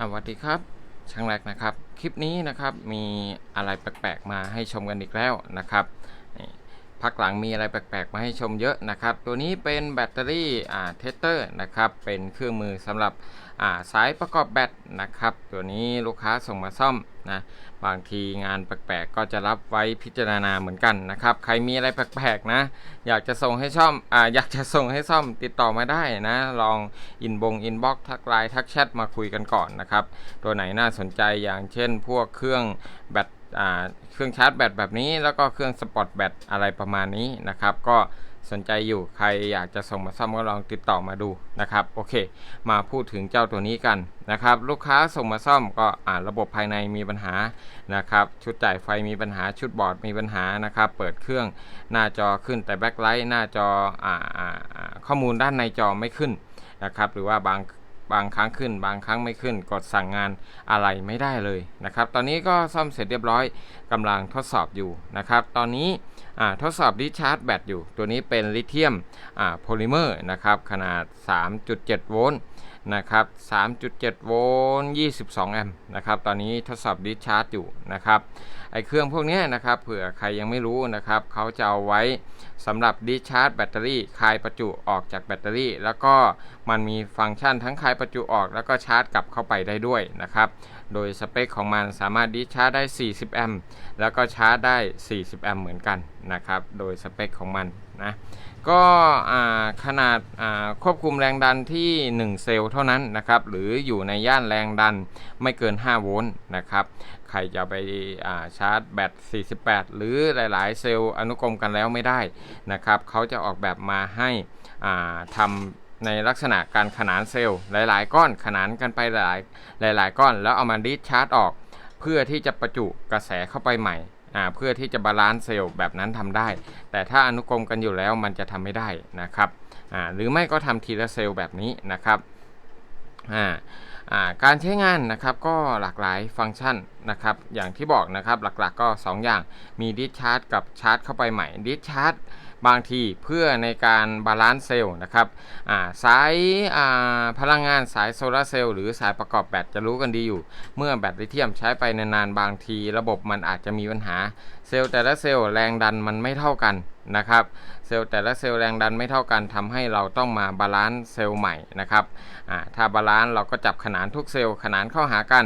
สวัสดีครับช่างแรกนะครับ คลิปนี้นะครับมีอะไรแปลกๆมาให้ชมกันอีกแล้วนะครับนี่ พักหลังมีอะไรแปลกๆ มาให้ชมเยอะนะครับ ตัวนี้เป็นแบตเตอรี่อ่าเทสเตอร์นะครับ เป็นเครื่องมือสำหรับอ่าสายประกอบแบตนะครับ ตัวนี้ลูกค้าส่งมาซ่อมนะบางทีงานแปลกๆ ก็จะรับไว้พิจารณาเหมือนกันนะครับ ใครมีอะไรแปลกๆนะอยากจะส่งให้ซ่อมอ่าอยากจะส่งให้ซ่อมติดต่อมาได้นะ ลองอินบงอินบ็อกทักไลน์ทักแชทมาคุยกันก่อนนะครับ ตัวไหนน่าสนใจอย่างเช่น พวกเครื่องแบต เครื่องชาร์จแบตแบบนี้ แล้วก็เครื่องสปอตแบตอะไรประมาณนี้นะครับ ก็สนใจอยู่ใครอยากจะส่งมาซ่อมก็ลองติดต่อมาดูนะครับโอเค มาพูดถึงเจ้าตัวนี้กันนะครับ ลูกค้าส่งมาซ่อมก็อ่าระบบภายในมีปัญหานะครับ ชุดจ่ายไฟมีปัญหาชุดบอร์ดมีปัญหานะครับ เปิดเครื่องหน้าจอขึ้นแต่แบ็คไลท์หน้าจออ่าอ่าอ่าข้อมูลด้านในจอไม่ขึ้นนะครับ หรือว่าบาง บางครั้งขึ้น บางครั้งไม่ขึ้น กดสั่งงานอะไรไม่ได้เลยนะครับ ตอนนี้ก็ซ่อมเสร็จเรียบร้อยกำลังทดสอบอยู่นะครับ ตอนนี้ทดสอบดิชาร์จแบตอยู่ ตัวนี้เป็นลิเธียมอ่าโพลิเมอร์นะครับ ขนาด 3.7 โวลต์ นะครับ 3.7 โวลต์ 22 แอมป์นะครับ ตอนนี้ทดสอบดิชาร์จอยู่นะครับ ไอเครื่องพวกนี้นะครับ เผื่อใครยังไม่รู้นะครับ เขาจะเอาไว้สำหรับดิชาร์จแบตเตอรี่ คายประจุออกจากแบตเตอรี่ แล้วก็มันมีฟังก์ชันทั้งคายประจุออก แล้วก็ชาร์จกลับเข้าไปได้ด้วยนะครับ โดยสเปคของมันสามารถดิชาร์จได้ 40 แอมป์ แล้วก็ชาร์จได้ 40 แอมป์เหมือนกันนะครับ โดยสเปคของมันนะ ก็ขนาดาควบคุมแรงดันที่ 1 เซลล์เท่านั้นนะครับ หรืออยู่ในย่านแรงดันไม่เกิน 5 โวลต์นะครับ ใครจะไปาชาร์จแบต 48 หรือหลาย ๆ เซลล์อนุกรมกันแล้วไม่ได้นะครับ เขาจะออกแบบมาให้อ่าทำในลักษณะการขนานเซลล์หลาย ๆ ก้อนขนานกันไปหลายหลาย ๆ ก้อน แล้วเอามาดิชาร์จออก เพื่อที่จะประจุกระแสเข้าไปใหม่ เพื่อที่จะบาลานซ์เซลล์แบบนั้นทำได้ แต่ถ้าอนุกรมกันอยู่แล้วมันจะทำไม่ได้นะครับหรือไม่ก็ทำทีละเซลล์แบบนี้นะครับการใช้งานนะครับก็หลากหลายฟังก์ชันนะครับอย่างที่บอกนะครับหลักๆก็2 อย่างมีดิชาร์จกับชาร์จเข้าไปใหม่ดิชาร์จ บางทีเพื่อในการบาลานซ์เซลล์นะครับาสายาพลังงานสายโซลาร์เซลล์หรือสายประกอบแบตจะรู้กันดีอยู่ เมื่อแบตลิเธียมใช้ไปนานๆบางที ระบบมันอาจจะมีปัญหาเซลล์แต่ละเซลล์แรงดันมันไม่เท่ากันนะครับเซลล์แต่ละเซลล์แรงดันไม่เท่ากันทำให้เราต้องมาบาลานซ์เซลล์ใหม่นะครับถ้าบาลานซ์เราก็จับขนานทุกเซลล์ขนานเข้าหากัน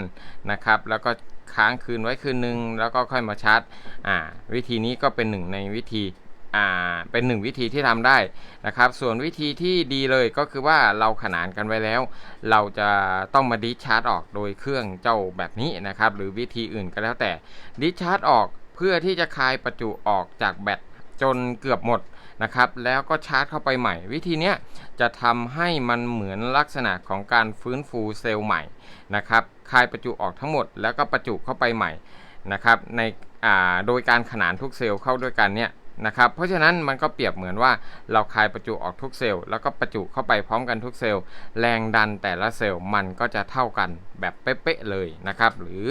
นะครับแล้วก็ค้างคืนไว้คืนนึง แล้วก็ค่อยมาชาร์จวิธีนี้ก็เป็นหนึ่งในวิธี อ่าเป็นหนึ่งวิธีที่ทำได้นะครับ ส่วนวิธีที่ดีเลยก็คือว่าเราขนานกันไว้แล้ว เราจะต้องมาดิชาร์จออกโดยเครื่องเจ้าแบบนี้นะครับ หรือวิธีอื่นก็แล้วแต่ดิชาร์จออกเพื่อที่จะคายประจุออกจากแบตจนเกือบหมดนะครับ แล้วก็ชาร์จเข้าไปใหม่ วิธีนี้จะทำให้มันเหมือนลักษณะของการฟื้นฟูเซลล์ใหม่นะครับคายประจุออกทั้งหมด แล้วก็ประจุเข้าไปใหม่นะครับในอ่าโดยการขนานทุกเซลล์เข้าด้วยกันเนี่ย นะครับ เพราะฉะนั้นมันก็เปรียบเหมือนว่าเราคายประจุออกทุกเซลล์แล้วก็ประจุเข้าไปพร้อมกันทุกเซลล์ แรงดันแต่ละเซลล์มันก็จะเท่ากันแบบเป๊ะๆเลยนะครับหรือ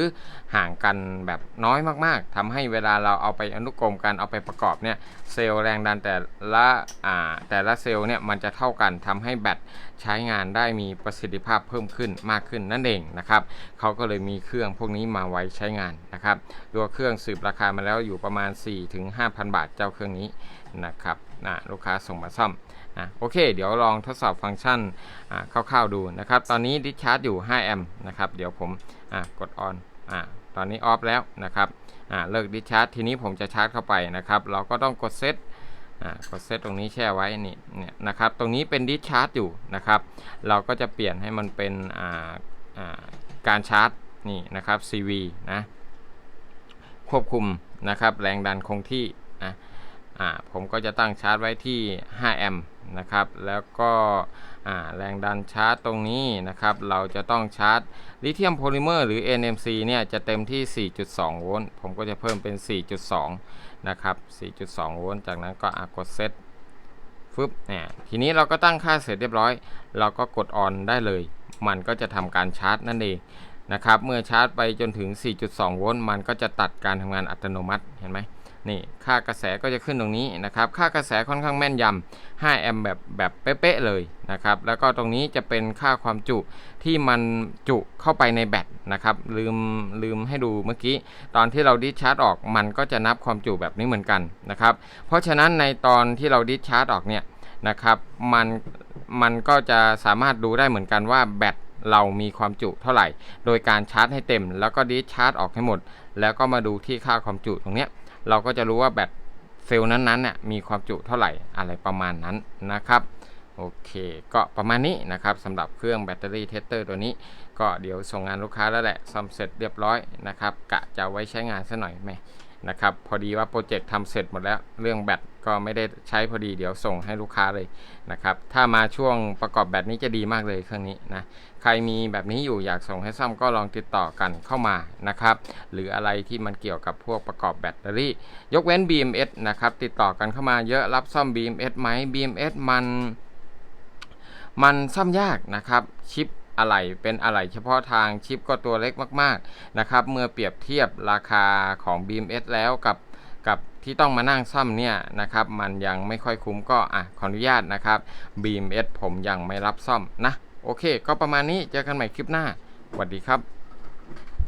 ห่างกันแบบน้อยมากๆทำให้เวลาเราเอาไปอนุกรมกันเอาไปประกอบเนี่ยเซลล์แรงดันแต่ละอ่าแต่ละเซลล์เนี่ยมันจะเท่ากันทำให้แบตใช้งานได้มีประสิทธิภาพเพิ่มขึ้นมากขึ้นนั่นเองนะครับเขาก็เลยมีเครื่องพวกนี้มาไว้ใช้งานนะครับตัวเครื่องสืบราคามาแล้วอยู่ประมาณ 4-5,000 บาทเจ้าเครื่องนี้นะครับนะลูกค้าส่งมาซ่อมนะโอเค เดี๋ยวลองทดสอบฟังก์ชันอ่าคร่าวๆดูนะครับ ตอนนี้ดิชาร์จอยู่ 5 แอมป์นะครับ เดี๋ยวผมอ่ากดออนอ่าตอนนี้ออฟแล้วนะครับอ่าเลิกดิชาร์จทีนี้ผมจะชาร์จเข้าไปนะครับ เราก็ต้องกดเซตอ่ากดเซตตรงนี้แช่ไว้นี่เนี่ยนะครับ ตรงนี้เป็นดิชาร์จอยู่นะครับ เราก็จะเปลี่ยนให้มันเป็นอ่าอ่าการชาร์จนี่นะครับ CV นะควบคุมนะครับแรงดันคงที่นะ อ่าผมก็จะตั้งชาร์จไว้ที่ 5 แอมป์นะครับ แล้วก็แรงดันชาร์จตรงนี้นะครับ เราจะต้องชาร์จลิเธียมโพลิเมอร์หรือ NMC เนี่ยจะเต็มที่ 4.2 โวลต์ ผมก็จะเพิ่มเป็น 4.2 นะครับ 4.2 โวลต์ จากนั้นก็อากดเซตฟึบเนี่ยทีนี้เราก็ตั้งค่าเสร็จเรียบร้อย เราก็กดออนได้เลย มันก็จะทำการชาร์จนั่นเองนะครับ เมื่อชาร์จไปจนถึง 4.2 โวลต์ มันก็จะตัดการทำงานอัตโนมัติ เห็นไหม นี่ค่ากระแสก็จะขึ้นตรงนี้นะครับ ค่ากระแสค่อนข้างแม่นยำ5แอมป์แบบแบบเป๊ะๆเลยนะครับ แล้วก็ตรงนี้จะเป็นค่าความจุที่มันจุเข้าไปในแบตนะครับ ลืมลืมให้ดูเมื่อกี้ ตอนที่เราดิสชาร์จออกมันก็จะนับความจุแบบนี้เหมือนกันนะครับ เพราะฉะนั้นในตอนที่เราดิสชาร์จออกเนี่ยนะครับ มันมันก็จะสามารถดูได้เหมือนกันว่าแบตเรามีความจุเท่าไหร่ โดยการชาร์จให้เต็ม แล้วก็ดิสชาร์จออกให้หมด แล้วก็มาดูที่ค่าความจุตรงเนี้ย เราก็จะรู้ว่าแบตเซลล์นั้นๆเนี่ยมีความจุเท่าไหร่อะไรประมาณนั้นนะครับโอเค ก็ประมาณนี้นะครับสำหรับเครื่องแบตเตอรี่เทสเตอร์ตัวนี้ ก็เดี๋ยวส่งงานลูกค้าแล้วแหละซ่อมเสร็จเรียบร้อยนะครับกะจะไว้ใช้งานซะหน่อยไหม นะครับ พอดีว่าโปรเจกต์ทำเสร็จหมดแล้วเรื่องแบตก็ไม่ได้ใช้พอดีเดี๋ยวส่งให้ลูกค้าเลยนะครับ ถ้ามาช่วงประกอบแบตนี้จะดีมากเลยเครื่องนี้นะใครมีแบบนี้อยู่อยากส่งให้ซ่อมก็ลองติดต่อกันเข้ามานะครับ หรืออะไรที่มันเกี่ยวกับพวกประกอบแบตเตอรี่ ยกเว้น BMS นะครับติดต่อกันเข้ามาเยอะรับซ่อม BMS ไหม BMS มันมันซ่อมยากนะครับชิป อะไหล่เป็นอะไหล่เฉพาะทางชิปก็ตัวเล็กมากๆนะครับ เมื่อเปรียบเทียบราคาของ BMS แล้วกับกับที่ต้องมานั่งซ่อมเนี่ยนะครับ มันยังไม่ค่อยคุ้มก็อะขออนุญาตนะครับ BMS ผมยังไม่รับซ่อมนะ โอเค ก็ประมาณนี้เจอกันใหม่คลิปหน้าสวัสดีครับ